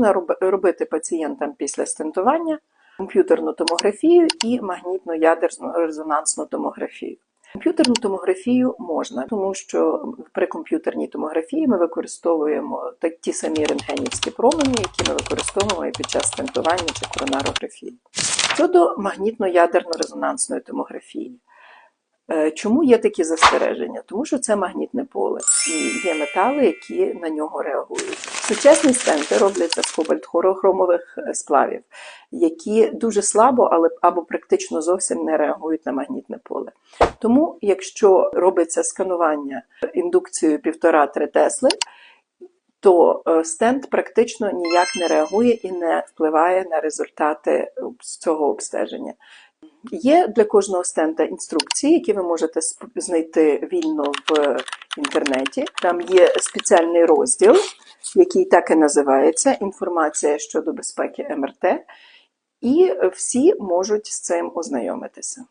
можна робити пацієнтам після стентування комп'ютерну томографію і магнітно-ядерну резонансну томографію. Комп'ютерну томографію можна, тому що при комп'ютерній томографії ми використовуємо ті самі рентгенівські промені, які ми використовуємо і під час стентування чи коронарографії. Щодо магнітно-ядерно-резонансної томографії. Е, Чому є такі застереження? Тому що це магнітне поле і є метали, які на нього реагують. Сучасні стенти робляться з кобальт-хорохромових е, сплавів, які дуже слабо, але або практично зовсім не реагують на магнітне поле. Тому, якщо робиться сканування індукцією 1,5-3 Тесли, то е, стенд практично ніяк не реагує і не впливає на результати цього обстеження. Є для кожного стента інструкції, які ви можете знайти вільно в інтернеті. Там є спеціальний розділ, який так і називається Інформація щодо безпеки МРТ, і всі можуть з цим ознайомитися.